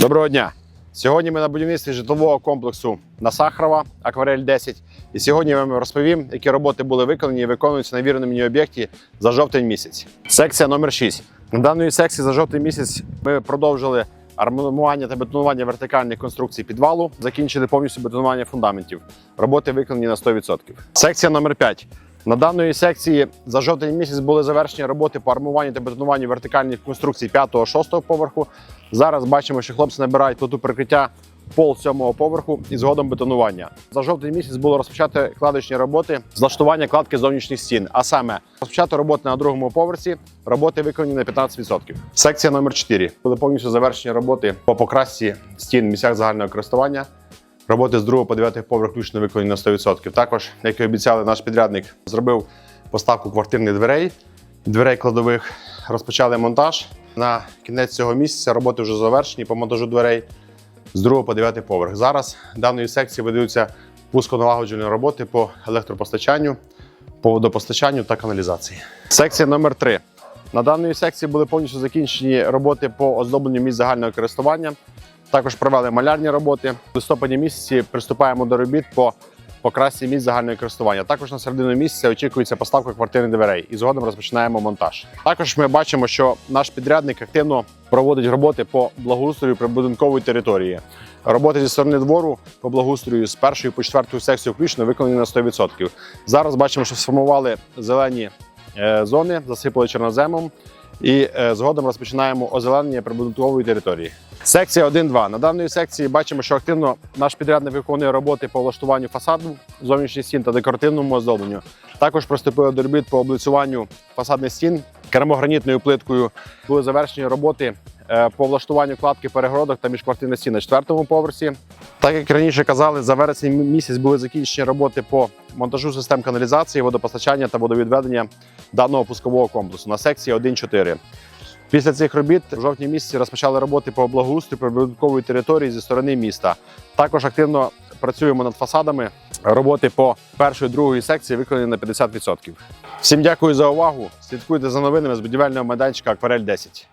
Доброго дня! Сьогодні ми на будівництві житлового комплексу на Сахарова, Акварель 10. І сьогодні я вам розповім, які роботи були виконані і виконуються на віреному мені об'єкті за жовтень місяць. Секція номер 6. На даної секції за жовтень місяць ми продовжили армування та бетонування вертикальних конструкцій підвалу, закінчили повністю бетонування фундаментів. Роботи виконані на 100%. Секція номер 5. На даної секції за жовтень місяць були завершені роботи по армуванню та бетонуванню вертикальних конструкцій 5-6 поверху. Зараз бачимо, що хлопці набирають плиту прикриття пол сьомого поверху і згодом бетонування. За жовтень місяць було розпочати кладочні роботи з влаштування кладки зовнішніх стін, а саме розпочати роботи на другому поверсі, роботи виконані на 15%. Секція номер 4. Були повністю завершені роботи по покрасці стін в місцях загального користування. Роботи з 2 по 9 поверх включно виконані на 100%. Також, як і обіцяли, наш підрядник зробив поставку квартирних дверей, дверей кладових. Розпочали монтаж. На кінець цього місяця роботи вже завершені по монтажу дверей з 2 по 9 поверх. Зараз даної секції ведуться пусконалагоджені роботи по електропостачанню, по водопостачанню та каналізації. Секція номер 3. На даної секції були повністю закінчені роботи по оздобленню місць загального користування. Також провели малярні роботи. В листопаді місяці приступаємо до робіт по покрасці місць загального користування. Також на середину місяця очікується поставка квартирних дверей і згодом розпочинаємо монтаж. Також ми бачимо, що наш підрядник активно проводить роботи по благоустрою прибудинкової території. Роботи зі сторони двору по благоустрою з першої по четверту секцію включно виконані на 100%. Зараз бачимо, що сформували зелені е, зони, засипали чорноземом. І е, згодом розпочинаємо озеленення прибудинкової території. Секція 1-2. На даної секції бачимо, що активно наш підрядник виконує роботи по влаштуванню фасаду, зовнішніх стін та декоративному оздобленню. Також приступили до робіт по облицюванню фасадних стін керамогранітною плиткою. Були завершені роботи е, по влаштуванню кладки перегородок та міжквартирних стін на четвертому поверсі. Так як раніше казали, за вересень місяць були закінчені роботи по монтажу систем каналізації, водопостачання та водовідведення даного пускового комплексу на секції 1-4. Після цих робіт в жовтні місяці розпочали роботи по благоустрою прибудинкової території зі сторони міста. Також активно працюємо над фасадами. Роботи по першої другої секції виконані на 50%. Всім дякую за увагу. Слідкуйте за новинами з будівельного майданчика Акварель 10.